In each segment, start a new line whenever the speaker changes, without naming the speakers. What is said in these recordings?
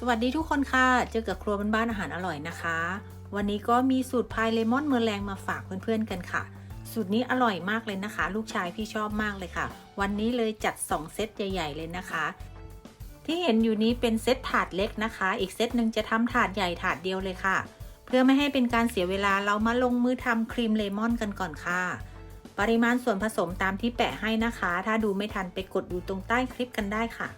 สวัสดีทุกคนค่ะ เจอกับครัวบ้านๆอาหารอร่อยนะคะ วันนี้ก็มีสูตรพายเลมอนเมอร์แรงมาฝากเพื่อนๆกันค่ะ สูตรนี้อร่อยมากเลยนะคะ ลูกชายพี่ชอบมากเลยค่ะ วันนี้เลยจัด 2 เซตใหญ่ ๆ เลยนะคะ ที่เห็นอยู่นี้เป็นเซตถาดเล็กนะคะ อีกเซตหนึ่งจะทำถาดใหญ่ถาดเดียวเลยค่ะ เพื่อไม่ให้เป็นการเสียเวลาเรามาลงมือทำครีมเลมอนกันก่อนค่ะ ปริมาณส่วนผสมตามที่แปะให้นะคะ ถ้าดูไม่ทันไปกดดูตรงใต้คลิปกันได้ค่ะ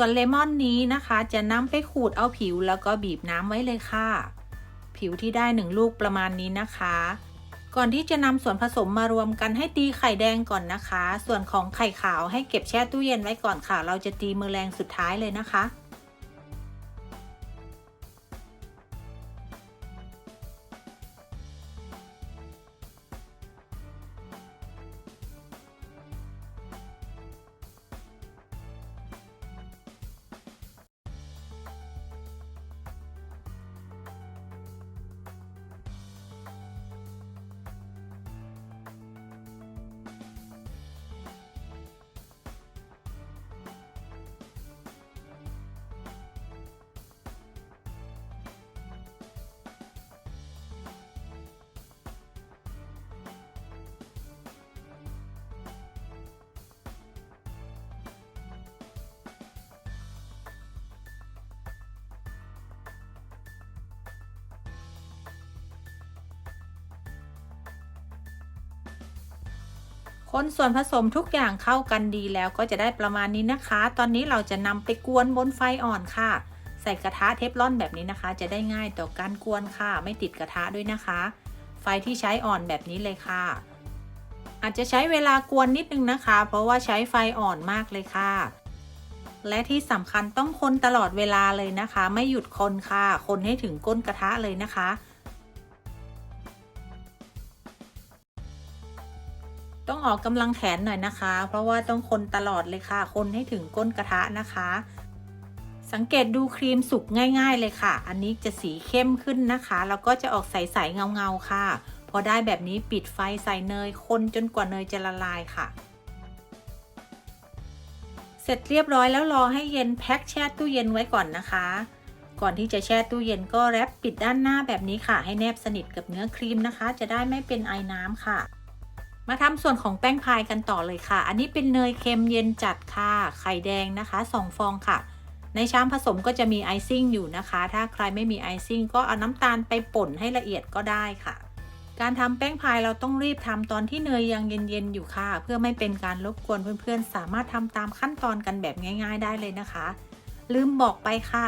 ส่วนเลมอนนี้นะคะ จะนำไปขูดเอาผิวแล้วก็บีบน้ำไว้เลยค่ะ ผิวที่ได้หนึ่งลูกประมาณนี้นะคะ ก่อนที่จะนำส่วนผสมมารวมกันให้ตีไข่แดงก่อนนะคะ ส่วนของไข่ขาวให้เก็บแช่ตู้เย็นไว้ก่อนค่ะ เราจะตีมือแรงสุดท้ายเลยนะคะ คนส่วนผสมทุกอย่างเข้ากันดีแล้วก็จะได้ประมาณนี้นะคะ ตอนนี้เราจะนำไปกวนบนไฟอ่อนค่ะ ใส่กระทะเทฟลอนแบบนี้นะคะ จะได้ง่ายต่อการกวนค่ะ ไม่ติดกระทะด้วยนะคะ ไฟที่ใช้อ่อนแบบนี้เลยค่ะ อาจจะใช้เวลากวนนิดนึงนะคะ เพราะว่าใช้ไฟอ่อนมากเลยค่ะ และที่สำคัญต้องคนตลอดเวลาเลยนะคะ ไม่หยุดคนค่ะ คนให้ถึงก้นกระทะเลยนะคะ ออกกำลังแขนหน่อยนะคะ เพราะว่าต้องคนตลอดเลยค่ะ คนให้ถึงก้นกระทะนะคะ สังเกตดูครีมสุกง่าย ๆ เลยค่ะ อันนี้จะสีเข้มขึ้นนะคะ แล้วก็จะออกใสๆเงาๆค่ะ พอได้แบบนี้ปิดไฟใส่เนย คนจนกว่าเนยจะละลายค่ะเสร็จเรียบร้อยแล้วรอให้เย็นแพ็คแช่ตู้เย็นไว้ก่อนนะคะ ก่อนที่จะแช่ตู้เย็นก็แรปปิดด้านหน้าแบบนี้ค่ะ ให้แนบสนิทกับเนื้อครีมนะคะ จะได้ไม่เป็นไอน้ำค่ะ มาทำส่วนของแป้งพายกันต่อเลยค่ะ อันนี้เป็นเนยเค็มเย็นจัดค่ะ ไข่แดงนะคะ2ฟองค่ะ ในชามผสมก็จะมีไอซิ่งอยู่นะคะ ถ้าใครไม่มีไอซิ่งก็เอาน้ำตาลไปป่นให้ละเอียดก็ได้ค่ะ การทำแป้งพายเราต้องรีบทำตอนที่เนยยังเย็นๆอยู่ค่ะ เพื่อไม่เป็นการรบกวนเพื่อนๆ สามารถทำตามขั้นตอนกันแบบง่าย ๆ ได้เลยนะคะ ลืมบอกไปค่ะ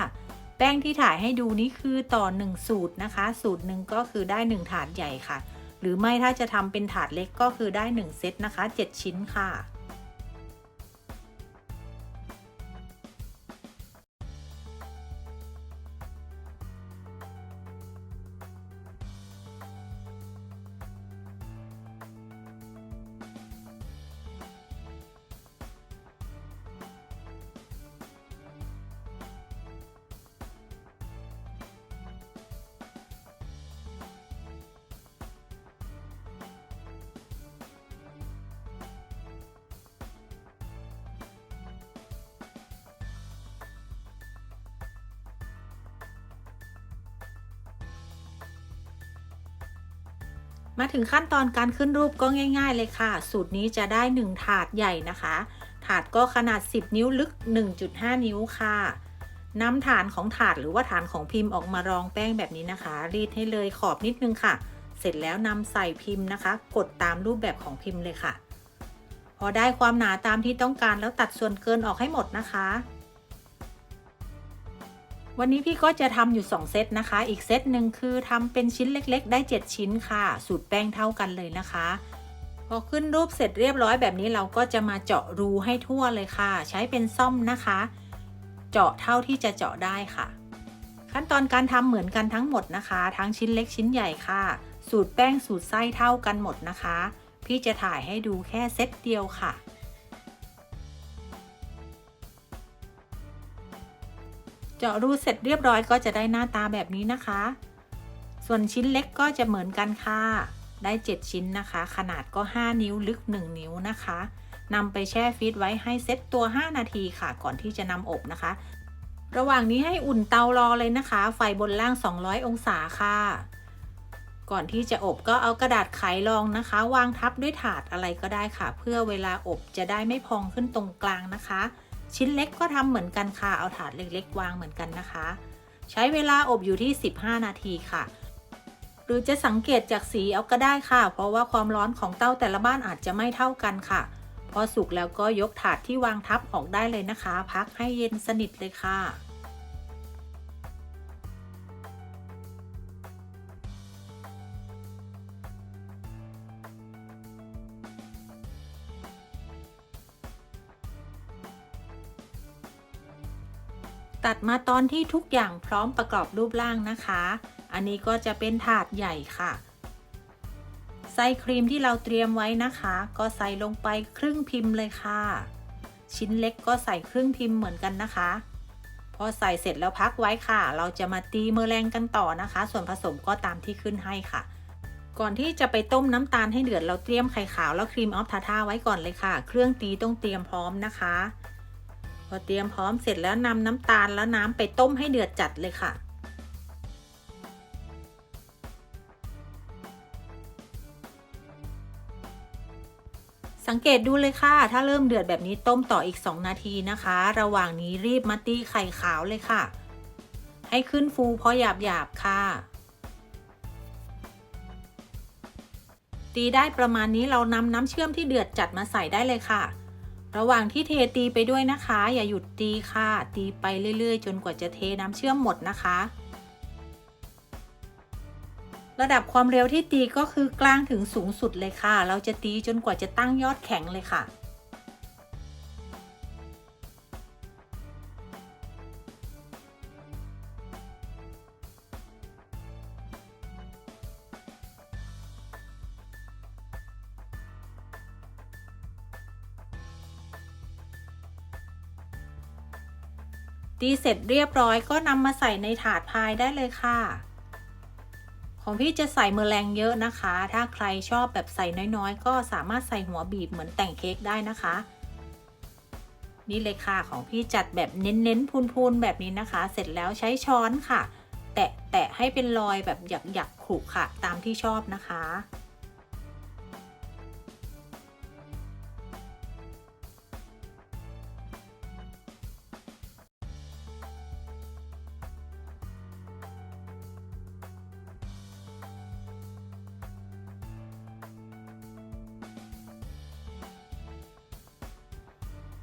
แป้งที่ถ่ายให้ดูนี่คือต่อ 1 สูตรนะคะ สูตรหนึ่งก็คือได้ 1 ถาดใหญ่ค่ะ หรือไม่ถ้าจะทำเป็นถาดเล็กก็คือได้ 1 เซตนะคะ 7 ชิ้นค่ะ มาถึงขั้นตอนการขึ้นรูปก็ง่าย ๆ เลยค่ะ สูตรนี้จะได้ 1 ถาดใหญ่นะคะ ถาดก็ขนาด 10 นิ้วลึก 1.5 นิ้วค่ะนำฐานของถาดหรือว่าฐานของพิมพ์ออกมารองแป้งแบบนี้นะคะ รีดให้เลยขอบนิดนึงค่ะ เสร็จแล้วนำใส่พิมพ์นะคะ กดตามรูปแบบของพิมพ์เลยค่ะ พอได้ความหนาตามที่ต้องการแล้วตัดส่วนเกินออกให้หมดนะคะ วันนี้พี่ก็จะทำอยู่ 2 เซตนะคะ อีกเซตหนึ่งคือทำเป็นชิ้นเล็ก ๆ ได้ 7 ชิ้นค่ะ สูตรแป้งเท่ากันเลยนะคะ พอขึ้นรูปเสร็จเรียบร้อยแบบนี้เราก็จะมาเจาะรูให้ทั่วเลยค่ะ ใช้เป็นซ่อมนะคะ เจาะเท่าที่จะเจาะได้ค่ะ ขั้นตอนการทำเหมือนกันทั้งหมดนะคะ ทั้งชิ้นเล็กชิ้นใหญ่ค่ะ สูตรแป้งสูตรไส้เท่ากันหมดนะคะ พี่จะถ่ายให้ดูแค่เซตเดียวค่ะ เจาะรูเสร็จเรียบร้อยก็จะได้หน้าตาแบบนี้นะคะ ส่วนชิ้นเล็กก็จะเหมือนกันค่ะ ได้ 7 ชิ้นนะคะ ขนาดก็ 5 นิ้วลึก 1 นิ้วนะคะนำไปแช่ฟรีซไว้ให้เซ็ตตัว 5 นาทีค่ะ ก่อนที่จะนำอบนะคะ ระหว่างนี้ให้อุ่นเตารอเลยนะคะ ไฟบนล่าง 200 องศาค่ะ ก่อนที่จะอบก็เอากระดาษไขรองนะคะ วางทับด้วยถาดอะไรก็ได้ค่ะ เพื่อเวลาอบจะได้ไม่พองขึ้นตรงกลางนะคะ ชิ้นเล็กก็ทำเหมือนกันค่ะเอาถาดเล็ก ๆ วางเหมือนกันนะคะ ใช้เวลาอบอยู่ที่ 15 นาทีค่ะ หรือจะสังเกตจากสีเอาก็ได้ค่ะ เพราะว่าความร้อนของเต้าแต่ละบ้านอาจจะไม่เท่ากันค่ะ พอสุกแล้วก็ยกถาดที่วางทับออกได้เลยนะคะ พักให้เย็นสนิทเลยค่ะ ตัดมาตอนที่ทุกอย่างพร้อมประกอบรูปร่างนะคะ อันนี้ก็จะเป็นถาดใหญ่ค่ะใส่ครีมที่เราเตรียมไว้นะคะ ก็ใส่ลงไปครึ่งพิมพ์เลยค่ะ ชิ้นเล็กก็ใส่ครึ่งพิมพ์เหมือนกันนะคะ พอใส่เสร็จแล้วพักไว้ค่ะ เราจะมาตีเมอแรงกันต่อนะคะ ส่วนผสมก็ตามที่ขึ้นให้ค่ะ ก่อนที่จะไปต้มน้ำตาลให้เดือดเราเตรียมไข่ขาวแล้วครีมออฟทาทาไว้ก่อนเลยค่ะ เครื่องตีต้องเตรียมพร้อมนะคะ พอเตรียมพร้อมเสร็จแล้วนำน้ำตาลแล้วน้ำไปต้มให้เดือดจัดเลยค่ะ สังเกตดูเลยค่ะ ถ้าเริ่มเดือดแบบนี้ต้มต่ออีก 2 นาทีนะคะ ระหว่างนี้รีบมาตีไข่ขาวเลยค่ะ ให้ขึ้นฟูพอหยาบหยาบๆค่ะตีได้ประมาณนี้เรานำน้ำเชื่อมที่เดือดจัดมาใส่ได้เลยค่ะ ระหว่างที่เทตีไปด้วยนะคะ อย่าหยุดตีค่ะ ตีไปเรื่อย ๆ จนกว่าจะเทน้ำเชื่อมหมดนะคะ ระดับความเร็วที่ตีก็คือกลางถึงสูงสุดเลยค่ะ เราจะตีจนกว่าจะตั้งยอดแข็งเลยค่ะ ตีเสร็จเรียบร้อยก็นำมาใส่ในถาดพายได้เลยค่ะ ของพี่จะใส่เมอแรงเยอะนะคะ ถ้าใครชอบแบบใส่น้อยๆ ก็สามารถใส่หัวบีบเหมือนแต่งเค้กได้นะคะ นี่เลยค่ะของพี่จัดแบบเน้นๆพูนๆแบบนี้นะคะ เสร็จแล้วใช้ช้อนค่ะ แตะแตะให้เป็นรอยแบบหยักหยักๆขรุค่ะตามที่ชอบนะคะ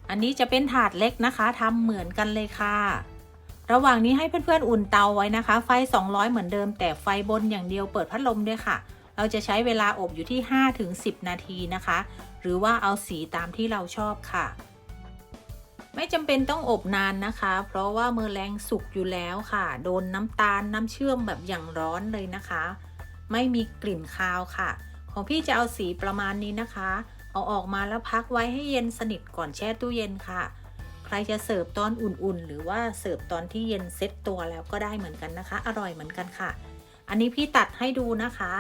อันนี้จะเป็นถาดเล็กนะคะทำเหมือนกันเลยค่ะ ระหว่างนี้ให้เพื่อนๆอุ่นเตาไว้นะคะ ไฟ 200 เหมือนเดิม แต่ไฟบนอย่างเดียวเปิดพัดลมด้วยค่ะ เราจะใช้เวลาอบอยู่ที่ 5-10 นาทีนะคะ หรือว่าเอาสีตามที่เราชอบค่ะ ไม่จำเป็นต้องอบนานนะคะ เพราะว่าเมอแรงสุกอยู่แล้วค่ะ โดนน้ำตาลน้ำเชื่อมแบบอย่างร้อนเลยนะคะ ไม่มีกลิ่นคาวค่ะ ของพี่จะเอาสีประมาณนี้นะคะ เอาออกมาแล้วพักไว้ให้เย็นสนิทก่อนแช่ตู้เย็นค่ะ ใครจะเสิร์ฟตอนอุ่นๆ หรือว่าเสิร์ฟตอนที่เย็นเซ็ตตัวแล้วก็ได้เหมือนกันนะคะ อร่อยเหมือนกันค่ะ อันนี้พี่ตัดให้ดูนะคะ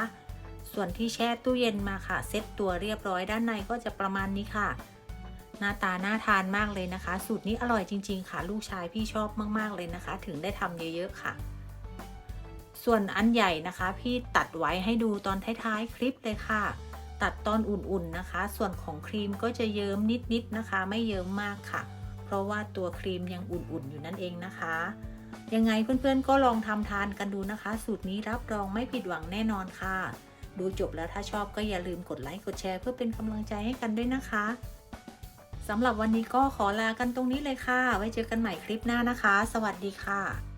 ส่วนที่แช่ตู้เย็นมาค่ะ เซ็ตตัวเรียบร้อยด้านในก็จะประมาณนี้ค่ะ หน้าตาน่าทานมากเลยนะคะ สูตรนี้อร่อยจริง ๆ ค่ะ ลูกชายพี่ชอบมากๆเลยนะคะ ถึงได้ทำเยอะๆค่ะส่วนอันใหญ่นะคะ พี่ตัดไว้ให้ดูตอนท้ายๆ คลิปเลยค่ะ ตัดตอนอุ่นๆนะคะ ส่วนของครีมก็จะเยิ้มนิดๆนะคะ ไม่เยิ้มมากค่ะ เพราะว่าตัวครีมยังอุ่นๆอยู่นั่นเองนะคะ ยังไงเพื่อนๆก็ลองทำทานกันดูนะคะ สูตรนี้รับรองไม่ผิดหวังแน่นอนค่ะ ดูจบแล้วถ้าชอบก็อย่าลืมกดไลค์กดแชร์เพื่อเป็นกำลังใจให้กันด้วยนะคะสำหรับวันนี้ก็ขอลากันตรงนี้เลยค่ะ ไว้เจอกันใหม่คลิปหน้านะคะ สวัสดีค่ะ